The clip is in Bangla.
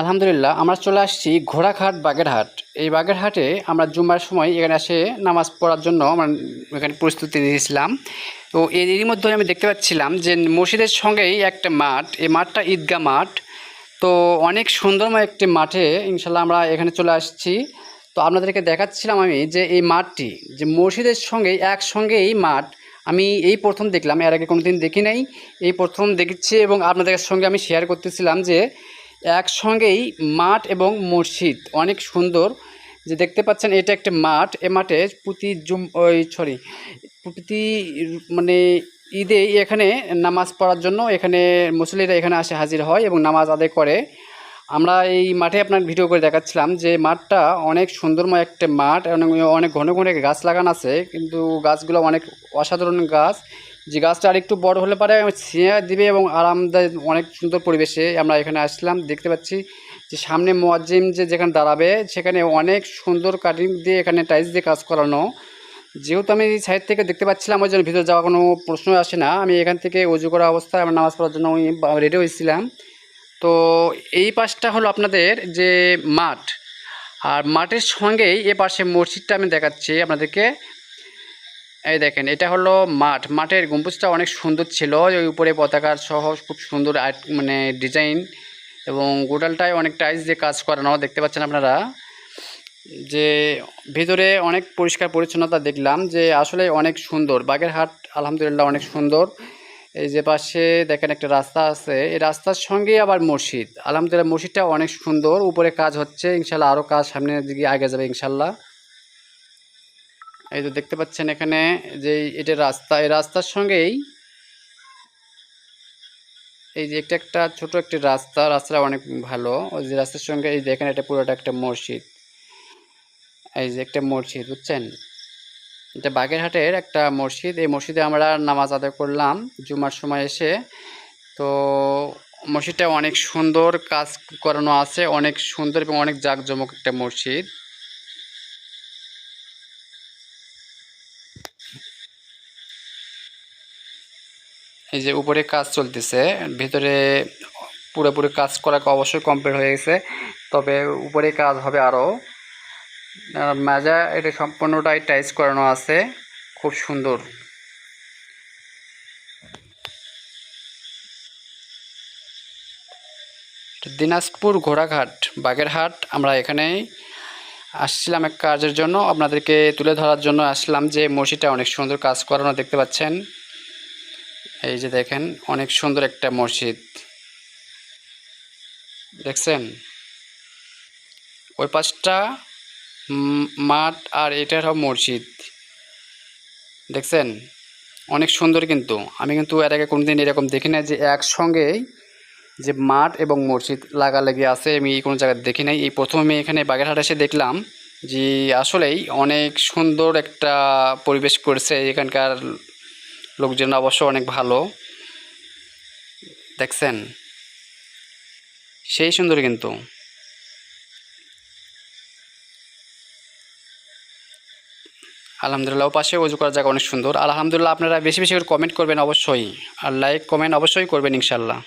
আলহামদুলিল্লাহ, আমরা চলে আসছি ঘোড়াঘাট বাগেরহাট। এই বাগেরহাটে আমরা জুম্মার সময় এখানে এসে নামাজ পড়ার জন্য আমরা এখানে প্রস্তুতি নিয়েছিলাম। তো এর এরই মধ্যে আমি দেখতে পাচ্ছিলাম যে মসজিদের সঙ্গেই একটা মাঠ, এই মাঠটা ঈদগা মাঠ। তো অনেক সুন্দরময় একটি মাঠে ইনশাল্লাহ আমরা এখানে চলে আসছি। তো আপনাদেরকে দেখাচ্ছিলাম আমি যে এই মাঠটি, যে মসজিদের সঙ্গেই একসঙ্গে এই মাঠ। আমি এই প্রথম দেখলাম, এর আগে কোনোদিন দেখি নাই। এই প্রথম দেখছি এবং আপনাদের সঙ্গে আমি শেয়ার করতেছিলাম যে একসঙ্গেই মাঠ এবং মসজিদ। অনেক সুন্দর। যে দেখতে পাচ্ছেন, এটা একটা মাঠ। এ মাঠে প্রতি জুম, ওই সরি, প্রতি মানে ঈদে এখানে নামাজ পড়ার জন্য এখানে মুসলিরা এখানে আসে হাজির হয় এবং নামাজ আদায় করে। আমরা এই মাঠে আপনার ভিডিও করে দেখাচ্ছিলাম যে মাঠটা অনেক সুন্দরময় একটা মাঠ অনেক অনেক ঘন ঘন গাছ লাগানো আছে। কিন্তু গাছগুলো অনেক অসাধারণ গাছ। যে গাছটা আরেকটু বড় হলে পারে ছিঁড়ে দিবে এবং আরামদায়ক অনেক সুন্দর পরিবেশে। আমরা এখানে আসলাম, দেখতে পাচ্ছি যে সামনে মোয়াজ্জিম যে যেখানে দাঁড়াবে, সেখানে অনেক সুন্দর কাটিং দিয়ে এখানে টাইলস দিয়ে কাজ করানো। যেহেতু আমি এই সাইড থেকে দেখতে পাচ্ছিলাম, ওই জন্য ভিতরে যাওয়ার কোনো প্রশ্ন আসে না। আমি এখান থেকে উজু করা অবস্থায় আমার নামাজ পড়ার জন্য রেডি হয়েছিলাম। তো এই পাশটা হলো আপনাদের যে মাঠ। আর মাঠের সঙ্গেই এ পাশে মসজিদটা আমি দেখাচ্ছি আপনাদেরকে। এই দেখেন, এটা হলো মাঠ। মাঠের গম্বুজটা অনেক সুন্দর ছিল ওই উপরে পতাকার সহ খুব সুন্দর মানে ডিজাইন এবং গোটালটায় অনেক টাইলস দিয়ে কাজ করানো দেখতে পাচ্ছেন আপনারা। যে ভিতরে অনেক পরিষ্কার পরিচ্ছন্নতা দেখলাম যে আসলে অনেক সুন্দর। বাগেরহাট আলহামদুলিল্লাহ অনেক সুন্দর। এই যে পাশে দেখেন একটা রাস্তা আছে। এই রাস্তার সঙ্গেই আবার মসজিদ। আলহামদুলিল্লাহ মসজিদটা অনেক সুন্দর। উপরে কাজ হচ্ছে। ইনশাল্লাহ আরও কাজ সামনের দিকে আগে যাবে ইনশাল্লাহ এই তো দেখতে পাচ্ছেন এখানে যে এটা রাস্তা। এই রাস্তার সঙ্গেই এই যে একটা একটা ছোট একটি রাস্তা। রাস্তাটা অনেক ভালো। ওই যে রাস্তার সঙ্গে এই দেখেন এটা পুরোটা একটা মসজিদ। এই যে একটা মসজিদ, বুঝছেন? এটা বাগেরহাটের একটা মসজিদ। এই মসজিদে আমরা নামাজ আদায় করলাম জুমার সময় এসে। তো মসজিদটা অনেক সুন্দর, কাজ করানো আছে, অনেক সুন্দর এবং অনেক জাঁকজমক একটা মসজিদ। এই যে উপরে কাজ চলতেছে, ভিতরে পুরোপুরি কাজ করা অবশ্যই কমপ্লিট হয়ে গেছে, তবে উপরে কাজ হবে আরও। মাজা এটা সম্পূর্ণটাই টাইস করানো আছে। খুব সুন্দর। দিনাজপুর ঘোড়াঘাট, বাগেরহাট। আমরা এখানেই আসছিলাম এক কাজের জন্য। আপনাদেরকে তুলে ধরার জন্য আসলাম যে মসজিদটা অনেক সুন্দর কাজ করানো দেখতে পাচ্ছেন। এই যে দেখেন, অনেক সুন্দর একটা মসজিদ। দেখছেন? ওই পাশটা মাঠ আর এটা হলো মসজিদ। দেখছেন? অনেক সুন্দর কিন্তু। আমি কিন্তু এর আগে কোনোদিন এরকম দেখি না যে একসঙ্গেই যে মাঠ এবং মসজিদ লাগালাগি আছে, আমি এই কোনো জায়গায় দেখি নাই। এই প্রথম আমি এখানে বাগেরহাট এসে দেখলাম যে আসলেই অনেক সুন্দর একটা পরিবেশ করেছে এখানকার লোকজন অবশ্য অনেক ভালো। দেখছেন? সেই সুন্দর কিন্তু। আলহামদুলিল্লাহ পাশে উজু করার জায়গা অনেক সুন্দর। আলহামদুলিল্লাহ, আপনারা বেশি বেশি করে কমেন্ট করবেন অবশ্যই। আর লাইক কমেন্ট অবশ্যই করবেন ইনশাল্লাহ